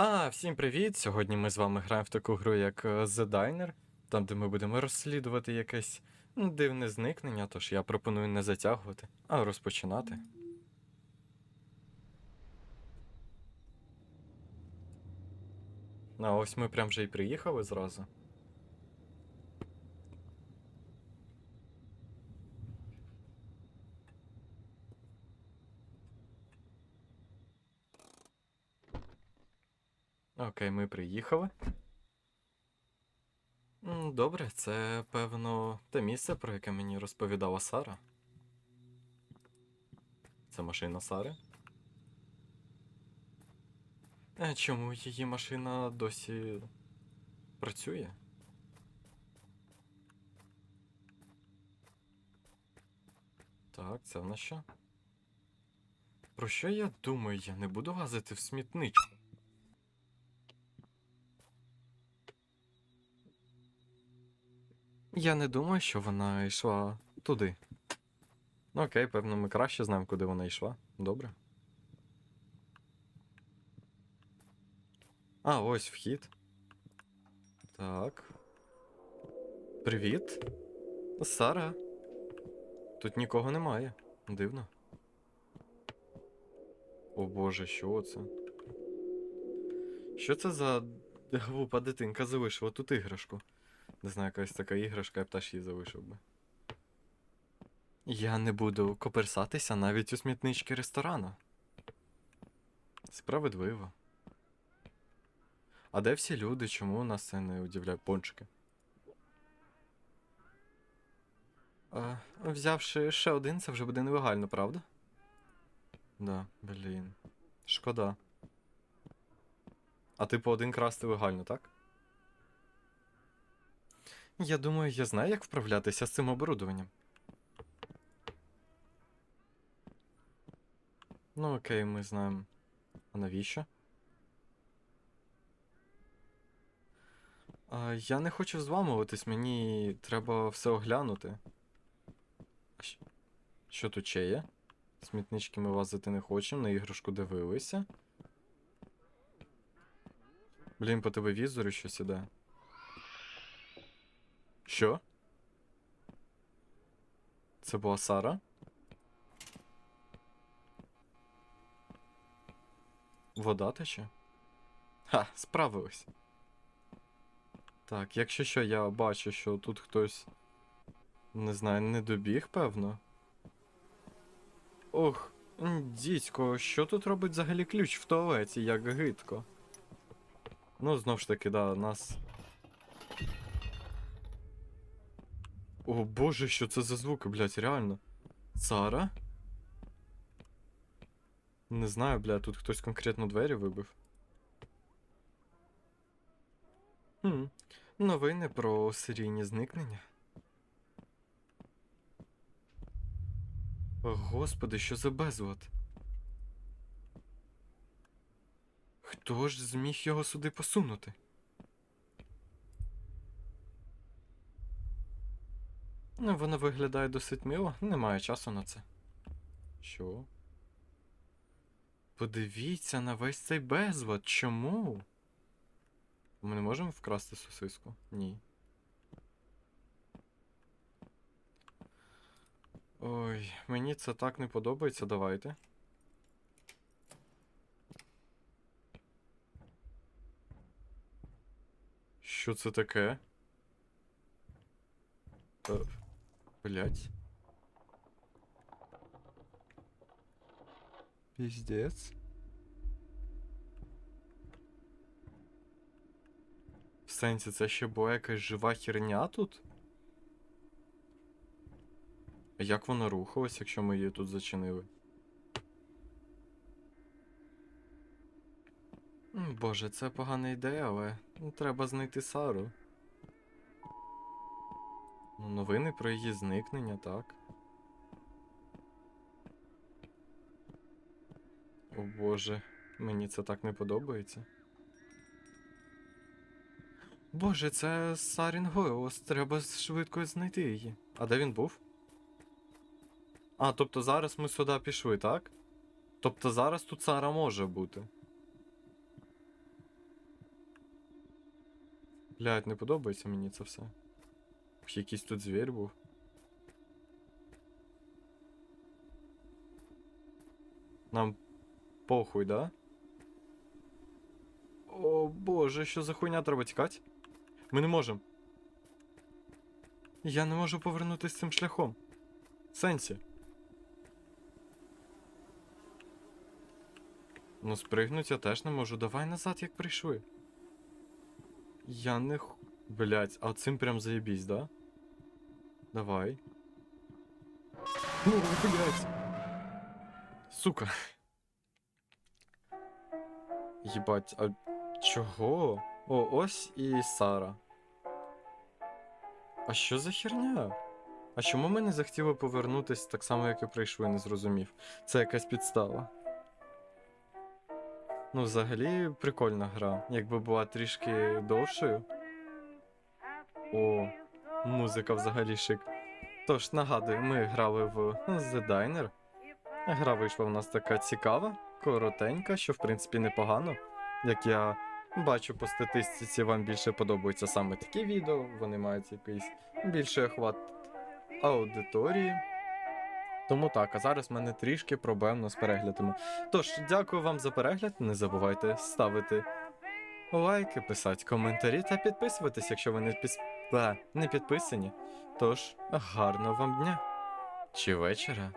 А, всім привіт! Сьогодні ми з вами граємо в таку гру, як е, The Diner, там, де ми будемо розслідувати якесь дивне зникнення, тож я пропоную не затягувати, а розпочинати. А ось ми прям вже і приїхали зразу. Окей, ми приїхали. Добре, це, певно, те місце, про яке мені розповідала Сара. Це машина Сари. Е, чому її машина досі працює? Так, це в нас що? Про що я думаю? Я не буду лазити в смітничку. Я не думаю, що вона йшла туди. Ну окей, певно, ми краще знаємо, куди вона йшла. Добре. А, ось вхід. Так. Привіт. Сара. Тут нікого немає. Дивно. О боже, що це? Що це за глупа дитинка залишила тут іграшку? Не знаю, якась така іграшка, я б теж її залишив би. Я не буду коперсатися навіть у смітнички ресторана. Справедливо. А де всі люди? Чому нас це не удивляє пончики? А, взявши ще один, це вже буде нелегально, правда? Да, блін. Шкода. А типу один красти легально, так? Я думаю, я знаю, як вправлятися з цим оборудованням. Ну, окей, ми знаємо. А навіщо? А, я не хочу зламуватись, мені треба все оглянути. Що тут ще є? Смітнички ми лазити не хочемо, на іграшку дивилися. Блін, по телевізору щось іде. Що? Це була Сара? Вода тече? Ха, справились. Так, якщо що, я бачу, що тут хтось. Не знаю, не добіг, певно. Ох, дідько, що тут робить взагалі ключ в туалеті, як гидко. Ну, знов ж таки, да, нас О боже, що це за звуки, блядь, реально. Сара? Не знаю, блядь, тут хтось конкретно двері вибив. Хм. Новини про серійні зникнення. О, господи, що за безлад? Хто ж зміг його сюди посунути? Вона виглядає досить мило, немає часу на це. Що? Подивіться на весь цей безлад. Чому? Ми не можемо вкрасти сосиску? Ні. Ой, мені це так не подобається, давайте. Що це таке? Блять. Пиздец. В сенсі, це ще була якась жива херня тут? А як вона рухалась, якщо ми її тут зачинили? Боже, це погана ідея, але ну, треба знайти Сару. Ну, новини про її зникнення, так. О боже, мені це так не подобається. Боже, це Сарін голос, треба швидко знайти її. А де він був? А, тобто зараз ми сюди пішли, так? Тобто зараз тут Сара може бути. Блядь, не подобається мені це все. Якийсь тут звір був. Нам похуй, да? О боже, що за хуйня треба тікати? Ми не можемо. Я не можу повернутися цим шляхом. Сенсі. Ну, спригнуть я теж не можу. Давай назад, як прийшли. Я не х... Блять, а цим прям заєбісь, да? Давай. О, блять. Сука. Єбать, а чого? О, ось і Сара. А що за херня? А чому ми не захотіли повернутись так само, як і прийшли, не зрозумів. Це якась підстава. Ну, взагалі, прикольна гра. Якби була трішки довшою. О, музика взагалі шик. Тож, нагадую, ми грали в The Diner. Гра вийшла в нас така цікава, коротенька, що в принципі непогано. Як я бачу по статистиці, вам більше подобаються саме такі відео, вони мають якийсь більший охват аудиторії. Тому так, а зараз в мене трішки проблемно з переглядами. Тож, дякую вам за перегляд. Не забувайте ставити лайки, писати коментарі та підписуватись, якщо ви не, піс... Ба, не підписані. Тож, гарного вам дня чи вечора.